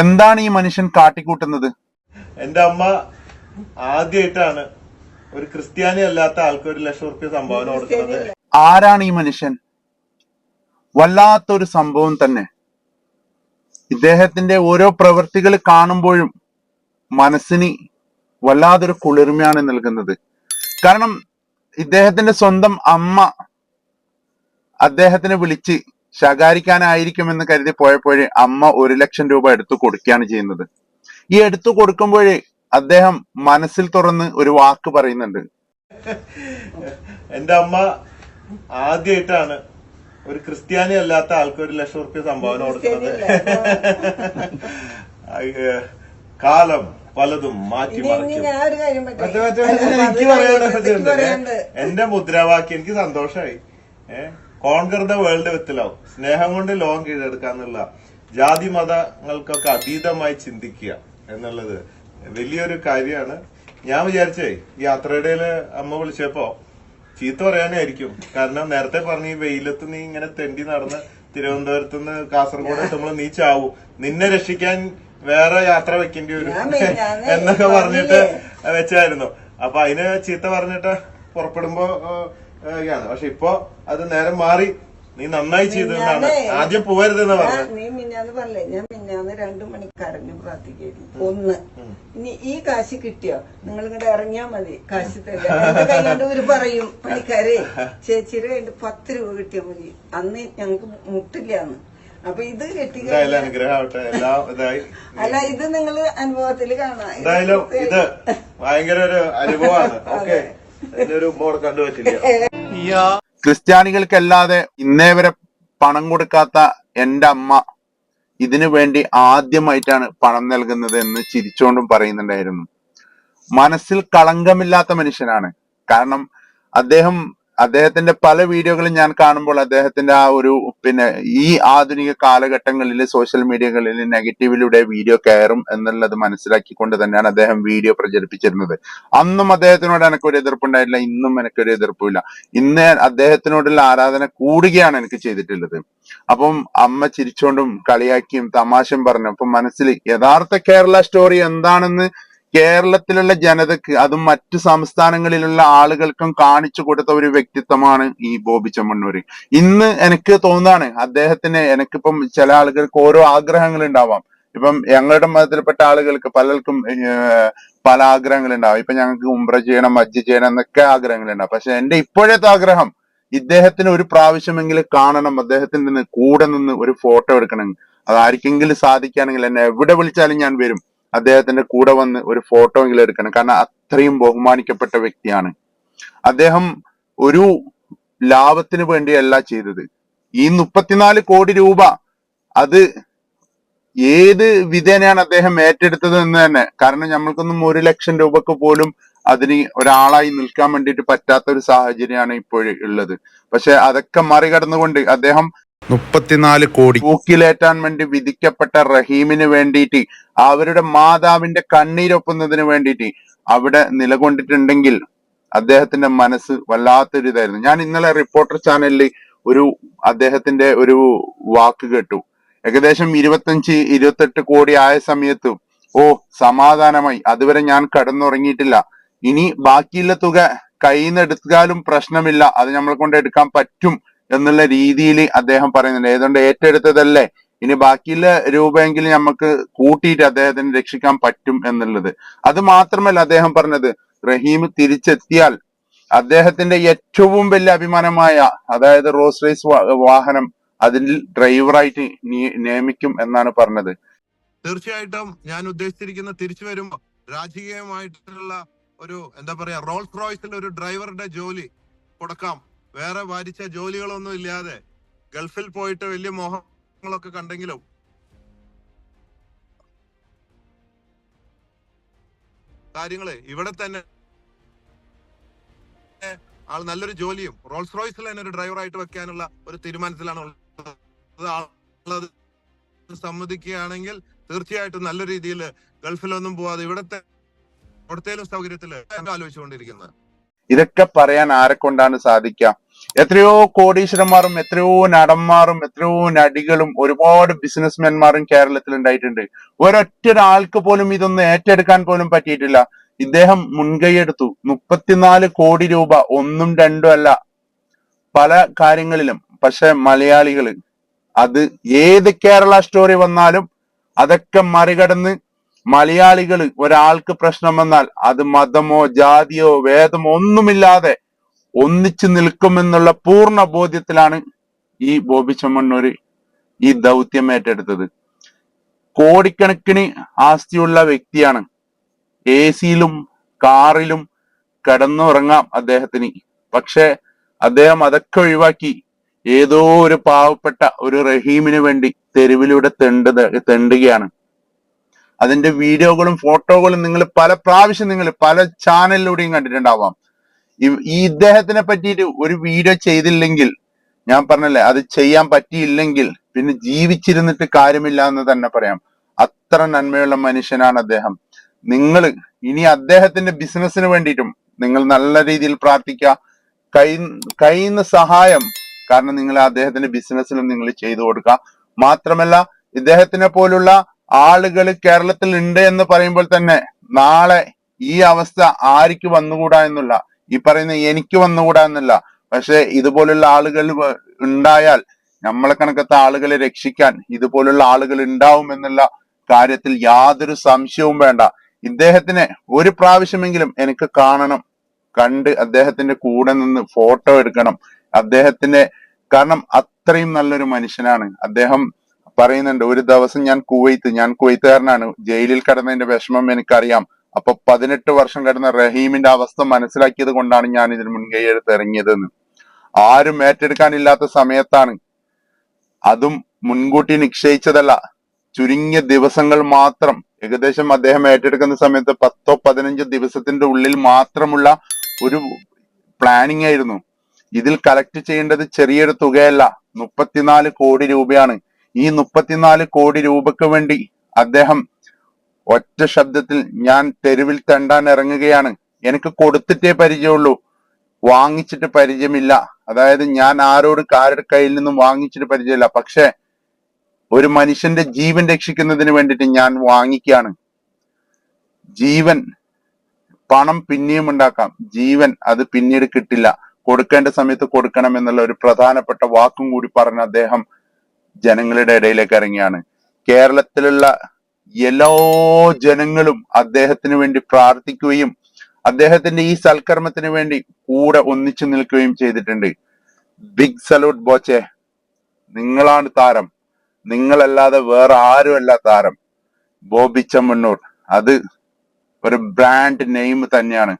എന്താണ് ഈ മനുഷ്യൻ കാട്ടിക്കൂട്ടുന്നത്? എന്റെ അമ്മ ആദ്യമായിട്ടാണ് ഒരു ക്രിസ്ത്യാനി അല്ലാത്ത ആൾക്ക് ഒരു ലക്ഷം റുപ്യ സംഭാവന കൊടുക്കുന്നത്. ആരാണ് ഈ മനുഷ്യൻ? വല്ലാത്തൊരു സംഭവം തന്നെ. ഇദ്ദേഹത്തിന്റെ ഓരോ പ്രവൃത്തികൾ കാണുമ്പോഴും മനസ്സിന് വല്ലാതൊരു കുളിർമയാണ് നൽകുന്നത്. കാരണം ഇദ്ദേഹത്തിന്റെ സ്വന്തം അമ്മ അദ്ദേഹത്തിനെ വിളിച്ച് ശകാരിക്കാനായിരിക്കുമെന്ന് കരുതി പോയപ്പോഴേ അമ്മ ഒരു ലക്ഷം രൂപ എടുത്തു കൊടുക്കുകയാണ് ചെയ്യുന്നത്. ഈ എടുത്തു കൊടുക്കുമ്പോഴേ അദ്ദേഹം മനസ്സിൽ തുറന്ന് ഒരു വാക്ക് പറയുന്നുണ്ട്. എന്റെ അമ്മ ആദ്യമായിട്ടാണ് ഒരു ക്രിസ്ത്യാനി അല്ലാത്ത ആൾക്ക് ഒരു ലക്ഷം റുപ്യ സംഭാവന കൊടുക്കുന്നത്. കാലം പലതും മാറ്റി എനിക്ക് എനിക്ക് പറയാനുണ്ട് എന്റെ മുദ്രാവാക്യം എനിക്ക് സന്തോഷമായി ഏഹ് conquer the world with love സ്നേഹം കൊണ്ട് ലോകം കീഴടക്കാന്നുള്ള ജാതി മതങ്ങൾക്കൊക്കെ അതീതമായി ചിന്തിക്കുക എന്നുള്ളത് വലിയൊരു കാര്യമാണ്. ഞാൻ വിചാരിച്ചേ ഈ അത്രയിടയിൽ അമ്മ വിളിച്ചപ്പോ ചീത്ത പറയാനായിരിക്കും. കാരണം നേരത്തെ പറഞ്ഞ ഈ വെയിലത്ത് നീ ഇങ്ങനെ തെണ്ടി നടന്ന് തിരുവനന്തപുരത്ത് നിന്ന് കാസർഗോഡ് എത്തുമ്പോൾ നീ ചാവും. നിന്നെ രക്ഷിക്കാൻ വേറെ യാത്ര വെക്കേണ്ടി വരും എന്നൊക്കെ പറഞ്ഞിട്ട് വെച്ചായിരുന്നു. അപ്പൊ അതിന് ചീത്ത പറഞ്ഞിട്ട് പുറപ്പെടുമ്പോ ആണ് പക്ഷെ ഇപ്പൊ അത് നേരം മാറി. നീ നന്നായി ചെയ്തു എന്നാണ് മിനിഞ്ഞാന്നേ, ആദ്യം പോവരുതെന്ന് ഞാൻ- പറഞ്ഞു. നീ മിന്നാന്ന് പറഞ്ഞേ ഞാൻ മിന്നാന്ന് രണ്ടു മണിക്ക് കരഞ്ഞു പ്രാർത്ഥിക്കായിരുന്നു ഒന്ന്. ഇനി ഈ കാശ് കിട്ടിയോ? നിങ്ങൾ ഇങ്ങോട്ട് ഇറങ്ങിയാ മതി. കാശ് തരാണ്ട് ഒരു കൊണ്ട് പറയും പണിക്കാരെ ചേച്ചിയുടെ കയ്യിൽ പത്ത് രൂപ കിട്ടിയാ മതി. അന്ന് ഞങ്ങക്ക് മുട്ടില്ലാന്ന്. അപ്പൊ ഇത് കിട്ടി അല്ല ഇത് നിങ്ങൾ അനുഭവത്തിൽ കാണാം. ഇത് ഭയങ്കര ഒരു അനുഭവമാണ്. ഓക്കെ. കണ്ടുപറ്റില്ല ക്രിസ്ത്യാനികൾക്കല്ലാതെ ഇന്നേ വരെ പണം കൊടുക്കാത്ത എന്റെ അമ്മ ഇതിനു വേണ്ടി ആദ്യമായിട്ടാണ് പണം നൽകുന്നത് എന്ന് ചിരിച്ചുകൊണ്ടും പറയുന്നുണ്ടായിരുന്നു. മനസ്സിൽ കളങ്കമില്ലാത്ത മനുഷ്യനാണ്. കാരണം അദ്ദേഹം അദ്ദേഹത്തിന്റെ പല വീഡിയോകളും ഞാൻ കാണുമ്പോൾ അദ്ദേഹത്തിന്റെ ആ ഒരു പിന്നെ ഈ ആധുനിക കാലഘട്ടങ്ങളിൽ സോഷ്യൽ മീഡിയകളിൽ നെഗറ്റീവിലൂടെ വീഡിയോ കയറും എന്നുള്ളത് മനസ്സിലാക്കിക്കൊണ്ട് തന്നെയാണ് അദ്ദേഹം വീഡിയോ പ്രചരിപ്പിച്ചിരുന്നത്. അന്നും അദ്ദേഹത്തിനോട് എനിക്കൊരു എതിർപ്പുണ്ടായിട്ടില്ല ഇന്നും എനിക്കൊരു എതിർപ്പില്ല ഇന്ന് അദ്ദേഹത്തിനോടുള്ള ആരാധന കൂടുകയാണ് എനിക്ക് ചെയ്തിട്ടുള്ളത്. അപ്പം അമ്മ ചിരിച്ചോണ്ടും കളിയാക്കിയും തമാശയും പറഞ്ഞു അപ്പം മനസ്സിൽ യഥാർത്ഥ കേരള സ്റ്റോറി എന്താണെന്ന് കേരളത്തിലുള്ള ജനതക്ക് അതും മറ്റു സംസ്ഥാനങ്ങളിലുള്ള ആളുകൾക്കും കാണിച്ചു കൊടുത്ത ഒരു വ്യക്തിത്വമാണ് ഈ ബോബി ചെമ്മണ്ണൂര്. ഇന്ന് എനിക്ക് തോന്നാണ് അദ്ദേഹത്തിന് എനിക്കിപ്പം ചില ആളുകൾക്ക് ഓരോ ആഗ്രഹങ്ങൾ ഉണ്ടാവാം ഇപ്പം ഞങ്ങളുടെ മതത്തിൽപ്പെട്ട ആളുകൾക്ക് പലർക്കും പല ആഗ്രഹങ്ങൾ ഉണ്ടാവും ഇപ്പൊ ഞങ്ങൾക്ക് ഉംറ ചെയ്യണം മജ്ജ് ചെയ്യണം എന്നൊക്കെ ആഗ്രഹങ്ങൾ ഉണ്ടാവും പക്ഷെ എന്റെ ഇപ്പോഴത്തെ ആഗ്രഹം ഇദ്ദേഹത്തിന് ഒരു പ്രാവശ്യമെങ്കിലും കാണണം അദ്ദേഹത്തിന് നിന്ന് കൂടെ നിന്ന് ഒരു ഫോട്ടോ എടുക്കണം. അത് ആർക്കെങ്കിലും സാധിക്കുകയാണെങ്കിൽ എന്നെ എവിടെ വിളിച്ചാലും ഞാൻ വരും. അദ്ദേഹത്തിന്റെ കൂടെ വന്ന് ഒരു ഫോട്ടോ എങ്കിലും എടുക്കണം. കാരണം അത്രയും ബഹുമാനിക്കപ്പെട്ട വ്യക്തിയാണ്. അദ്ദേഹം ഒരു ലാഭത്തിന് വേണ്ടിയല്ല ചെയ്തത്. ഈ മുപ്പത്തിനാല് കോടി രൂപ അത് ഏത് വിധേനയാണ് അദ്ദേഹം ഏറ്റെടുത്തത് എന്ന് തന്നെ. കാരണം നമ്മൾക്കൊന്നും ഒരു ലക്ഷം രൂപക്ക് പോലും അതിന് ഒരാളായി നിൽക്കാൻ വേണ്ടിയിട്ട് പറ്റാത്ത ഒരു സാഹചര്യമാണ് ഇപ്പോൾ ഉള്ളത്. പക്ഷെ അതൊക്കെ മറികടന്നുകൊണ്ട് അദ്ദേഹം മുപ്പത്തിനാല് കോടി തൂക്കിലേറ്റാൻ വേണ്ടി വിധിക്കപ്പെട്ട റഹീമിന് വേണ്ടിയിട്ട് അവരുടെ മാതാവിന്റെ കണ്ണീരൊപ്പുന്നതിന് വേണ്ടിയിട്ട് അവിടെ നിലകൊണ്ടിട്ടുണ്ടെങ്കിൽ അദ്ദേഹത്തിന്റെ മനസ്സ് വല്ലാത്തൊരു ഇതായിരുന്നു. ഞാൻ ഇന്നലെ റിപ്പോർട്ടർ ചാനലിൽ ഒരു അദ്ദേഹത്തിന്റെ ഒരു വാക്ക് കേട്ടു. ഏകദേശം ഇരുപത്തഞ്ച് ഇരുപത്തെട്ട് കോടി ആയ സമയത്ത് ഓ സമാധാനമായി. അതുവരെ ഞാൻ കടന്നുറങ്ങിയിട്ടില്ല. ഇനി ബാക്കിയുള്ള തുക കയ്യിൽ നിന്ന് എടുത്താലും പ്രശ്നമില്ല. അത് നമ്മളെ കൊണ്ട് എടുക്കാൻ പറ്റും എന്നുള്ള രീതിയിൽ അദ്ദേഹം പറയുന്നുണ്ട്. ഏതുകൊണ്ട് ഏറ്റെടുത്തതല്ലേ? ഇനി ബാക്കിയുള്ള രൂപയെങ്കിലും നമുക്ക് കൂട്ടിയിട്ട് അദ്ദേഹത്തിന് രക്ഷിക്കാൻ പറ്റും എന്നുള്ളത്. അത് മാത്രമല്ല അദ്ദേഹം പറഞ്ഞത് റഹീം തിരിച്ചെത്തിയാൽ അദ്ദേഹത്തിന്റെ ഏറ്റവും വലിയ അഭിമാനമായ അതായത് റോസ് റേസ് വാഹനം അതിൽ ഡ്രൈവറായിട്ട് നിയ- നിയമിക്കും എന്നാണ് പറഞ്ഞത്. തീർച്ചയായിട്ടും ഞാൻ ഉദ്ദേശിച്ചിരിക്കുന്ന തിരിച്ചു വരുമ്പോ രാജകീയമായിട്ടുള്ള ഒരു എന്താ പറയാ റോൾസ് റോയ്സിന്റെ ഒരു ഡ്രൈവറുടെ ജോലി കൊടുക്കാം. വേറെ വാരിച്ച ജോലികളൊന്നും ഇല്ലാതെ ഗൾഫിൽ പോയിട്ട് വലിയ മോഹങ്ങളൊക്കെ കണ്ടെങ്കിലും കാര്യങ്ങൾ ഇവിടെ തന്നെ ആൾ നല്ലൊരു ജോലിയും റോൾസ് റോയ്സിൽ തന്നെ ഒരു ഡ്രൈവറായിട്ട് വെക്കാനുള്ള ഒരു തീരുമാനത്തിലാണ് ഉള്ളത്. സമ്മതിക്കുകയാണെങ്കിൽ തീർച്ചയായിട്ടും നല്ല രീതിയിൽ ഗൾഫിലൊന്നും പോവാതെ ഇവിടത്തെ അവിടത്തേലും സൗകര്യത്തിൽ ആലോചിച്ചുകൊണ്ടിരിക്കുന്നത് ഇതൊക്കെ പറയാൻ ആരെ കൊണ്ടാണ് സാധിക്കുക? എത്രയോ കോടീശ്വരന്മാരും എത്രയോ നടന്മാരും എത്രയോ നടികളും ഒരുപാട് ബിസിനസ്മാൻമാരും കേരളത്തിൽ ഉണ്ടായിട്ടുണ്ട്. ഒരൊറ്റ ഒരാൾക്ക് പോലും ഇതൊന്നും ഏറ്റെടുക്കാൻ പോലും പറ്റിയിട്ടില്ല. ഇദ്ദേഹം മുൻകൈയെടുത്തു. മുപ്പത്തിനാല് കോടി രൂപ ഒന്നും രണ്ടും അല്ല പല കാര്യങ്ങളിലും. പക്ഷെ മലയാളികൾ അത് ഏത് കേരള സ്റ്റോറി വന്നാലും അതൊക്കെ മറികടന്ന് മലയാളികൾ ഒരാൾക്ക് പ്രശ്നം വന്നാൽ അത് മതമോ ജാതിയോ വേദമോ ഒന്നുമില്ലാതെ ഒന്നിച്ചു നിൽക്കുമെന്നുള്ള പൂർണ ബോധ്യത്തിലാണ് ഈ ബോബി ഈ ദൗത്യം ഏറ്റെടുത്തത്. കോടിക്കണക്കിന് ആസ്തിയുള്ള വ്യക്തിയാണ് എ സിയിലും കാറിലും കിടന്നുറങ്ങാം അദ്ദേഹത്തിന്. പക്ഷെ അദ്ദേഹം അതൊക്കെ ഒഴിവാക്കി ഏതോ ഒരു പാവപ്പെട്ട ഒരു റഹീമിന് വേണ്ടി തെരുവിലൂടെ തെണ്ട് തെണ്ടുകയാണ്. അതിന്റെ വീഡിയോകളും ഫോട്ടോകളും നിങ്ങൾ പല പ്രാവശ്യം നിങ്ങൾ പല ചാനലിലൂടെയും കണ്ടിട്ടുണ്ടാവാം. ഈ- ഇദ്ദേഹത്തിനെ പറ്റിയിട്ട് ഒരു വീഡിയോ ചെയ്തില്ലെങ്കിൽ ഞാൻ പറഞ്ഞല്ലേ അത് ചെയ്യാൻ പറ്റിയില്ലെങ്കിൽ പിന്നെ ജീവിച്ചിരുന്നിട്ട് കാര്യമില്ല എന്ന് തന്നെ പറയാം. അത്ര നന്മയുള്ള മനുഷ്യനാണ് അദ്ദേഹം. നിങ്ങൾ ഇനി അദ്ദേഹത്തിന്റെ ബിസിനസ്സിന് വേണ്ടിയിട്ടും നിങ്ങൾ നല്ല രീതിയിൽ പ്രാർത്ഥിക്കുക. കൈ കയ്യുന്ന സഹായം കാരണം നിങ്ങൾ അദ്ദേഹത്തിന്റെ ബിസിനസ്സിലും നിങ്ങൾ ചെയ്തു കൊടുക്കുക. മാത്രമല്ല ഇദ്ദേഹത്തിനെ പോലുള്ള ആളുകൾ കേരളത്തിൽ ഉണ്ട് എന്ന് പറയുമ്പോൾ തന്നെ നാളെ ഈ അവസ്ഥ ആർക്ക് വന്നുകൂടാ എന്നുള്ള ഈ പറയുന്ന എനിക്ക് വന്നുകൂടാ എന്നല്ല പക്ഷെ ഇതുപോലുള്ള ആളുകൾ ഉണ്ടായാൽ നമ്മളെ കണക്കത്തെ ആളുകളെ രക്ഷിക്കാൻ ഇതുപോലുള്ള ആളുകൾ ഉണ്ടാവും എന്നുള്ള കാര്യത്തിൽ യാതൊരു സംശയവും വേണ്ട. ഇദ്ദേഹത്തിനെ ഒരു പ്രാവശ്യമെങ്കിലും എനിക്ക് കാണണം. കണ്ട് അദ്ദേഹത്തിന്റെ കൂടെ നിന്ന് ഫോട്ടോ എടുക്കണം. അദ്ദേഹത്തിന്റെ കാരണം അത്രയും നല്ലൊരു മനുഷ്യനാണ്. അദ്ദേഹം പറയുന്നുണ്ട് ഒരു ദിവസം ഞാൻ കുവൈത്ത് ഞാൻ കുവൈത്തുകാരനാണ്. ജയിലിൽ കിടന്നതിന്റെ വിഷമം എനിക്കറിയാം. അപ്പൊ പതിനെട്ട് വർഷം കിടന്ന റഹീമിന്റെ അവസ്ഥ മനസ്സിലാക്കിയത് കൊണ്ടാണ് ഞാൻ ഇതിന് മുൻകൈ എടുത്ത് ഇറങ്ങിയതെന്ന്. ആരും ഏറ്റെടുക്കാനില്ലാത്ത സമയത്താണ്. അതും മുൻകൂട്ടി നിശ്ചയിച്ചതല്ല. ചുരുങ്ങിയ ദിവസങ്ങൾ മാത്രം. ഏകദേശം അദ്ദേഹം ഏറ്റെടുക്കുന്ന സമയത്ത് പത്തോ പതിനഞ്ചോ ദിവസത്തിന്റെ ഉള്ളിൽ മാത്രമുള്ള ഒരു പ്ലാനിങ് ആയിരുന്നു. ഇതിൽ കളക്ട് ചെയ്യേണ്ടത് ചെറിയൊരു തുകയല്ല. മുപ്പത്തിനാല് കോടി രൂപയാണ്. ഈ മുപ്പത്തിനാല് കോടി രൂപക്ക് വേണ്ടി അദ്ദേഹം ഒറ്റ ശബ്ദത്തിൽ ഞാൻ തെരുവിൽ തണ്ടാൻ ഇറങ്ങുകയാണ്. എനിക്ക് കൊടുത്തിട്ടേ പരിചയമുള്ളൂ. വാങ്ങിച്ചിട്ട് പരിചയമില്ല. അതായത് ഞാൻ ആരോട് കാരുടെ കയ്യിൽ നിന്നും വാങ്ങിച്ചിട്ട് പരിചയമില്ല. പക്ഷെ ഒരു മനുഷ്യന്റെ ജീവൻ രക്ഷിക്കുന്നതിന് വേണ്ടിയിട്ട് ഞാൻ വാങ്ങിക്കുകയാണ്. ജീവൻ പണം പിന്നെയും ഉണ്ടാക്കാം. ജീവൻ അത് പിന്നീട് കിട്ടില്ല. കൊടുക്കേണ്ട സമയത്ത് കൊടുക്കണം എന്നുള്ള ഒരു പ്രധാനപ്പെട്ട വാക്കും കൂടി പറഞ്ഞ അദ്ദേഹം ജനങ്ങളുടെ ഇടയിലേക്ക് ഇറങ്ങിയാണ്. കേരളത്തിലുള്ള എല്ലാ ജനങ്ങളും അദ്ദേഹത്തിന് വേണ്ടി പ്രാർത്ഥിക്കുകയും അദ്ദേഹത്തിന്റെ ഈ സൽക്കർമ്മത്തിന് വേണ്ടി കൂടെ ഒന്നിച്ചു നിൽക്കുകയും ചെയ്തിട്ടുണ്ട്. ബിഗ് സലൂട്ട് ബോച്ചെ നിങ്ങളാണ് താരം. നിങ്ങളല്ലാതെ വേറെ ആരുമല്ല താരം. ബോബിച്ച ചെമ്മണ്ണൂർ. അത് ഒരു ബ്രാൻഡ് നെയിം തന്നെയാണ്.